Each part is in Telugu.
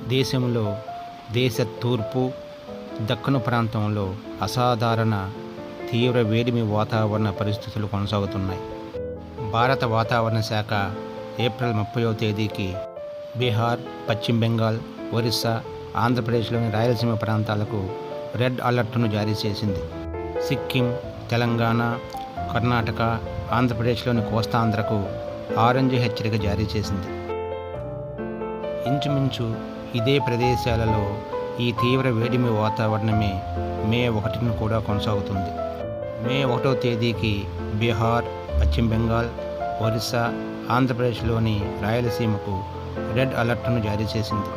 దేశంలో దేశ తూర్పు దక్కను ప్రాంతంలో అసాధారణ తీవ్ర వేడిమి వాతావరణ పరిస్థితులు కొనసాగుతున్నాయి. భారత వాతావరణ శాఖ ఏప్రిల్ ముప్పైవ తేదీకి బీహార్ పశ్చిమ బెంగాల్ ఒరిస్సా ఆంధ్రప్రదేశ్లోని రాయలసీమ ప్రాంతాలకు రెడ్ అలర్ట్ను జారీ చేసింది. సిక్కిం తెలంగాణ కర్ణాటక ఆంధ్రప్రదేశ్లోని కోస్తాంధ్రకు ఆరెంజ్ హెచ్చరిక జారీ చేసింది. ఇంచుమించు ఇదే ప్రదేశాలలో ఈ తీవ్ర వేడిమి వాతావరణమే మే ఒకటిని కూడా కొనసాగుతుంది. మే ఒకటో తేదీకి బీహార్ పశ్చిమ బెంగాల్ ఒరిస్సా ఆంధ్రప్రదేశ్లోని రాయలసీమకు రెడ్ అలర్ట్ను జారీ చేసింది.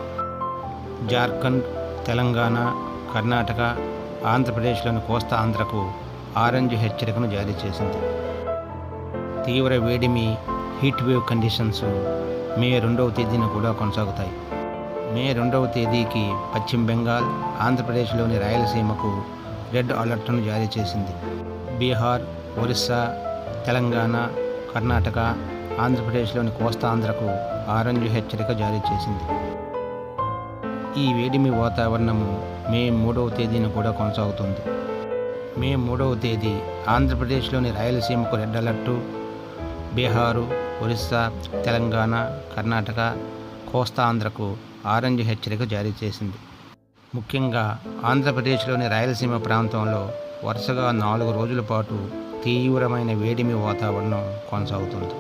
జార్ఖండ్ తెలంగాణ కర్ణాటక ఆంధ్రప్రదేశ్లోని కోస్తా ఆంధ్రకు ఆరెంజ్ హెచ్చరికను జారీ చేసింది. తీవ్ర వేడిమి హీట్ వేవ్ కండిషన్స్ మే రెండవ తేదీన కూడా కొనసాగుతాయి. మే రెండవ తేదీకి పశ్చిమ బెంగాల్ ఆంధ్రప్రదేశ్లోని రాయలసీమకు రెడ్ అలర్ట్ను జారీ చేసింది. బీహార్ ఒరిస్సా తెలంగాణ కర్ణాటక ఆంధ్రప్రదేశ్లోని కోస్తాంధ్రకు ఆరెంజ్ హెచ్చరిక జారీ చేసింది. ఈ వేడిమి వాతావరణము మే మూడవ తేదీన కూడా కొనసాగుతుంది. మే మూడవ తేదీ ఆంధ్రప్రదేశ్లోని రాయలసీమకు రెడ్ అలర్టు. బీహారు ఒరిస్సా తెలంగాణ కర్ణాటక కోస్తా ఆంధ్రకు ఆరెంజ్ హెచ్చరిక జారీ చేసింది. ముఖ్యంగా ఆంధ్రప్రదేశ్లోని రాయలసీమ ప్రాంతంలో వరుసగా నాలుగు రోజుల పాటు తీవ్రమైన వేడిమి వాతావరణం కొనసాగుతుంది.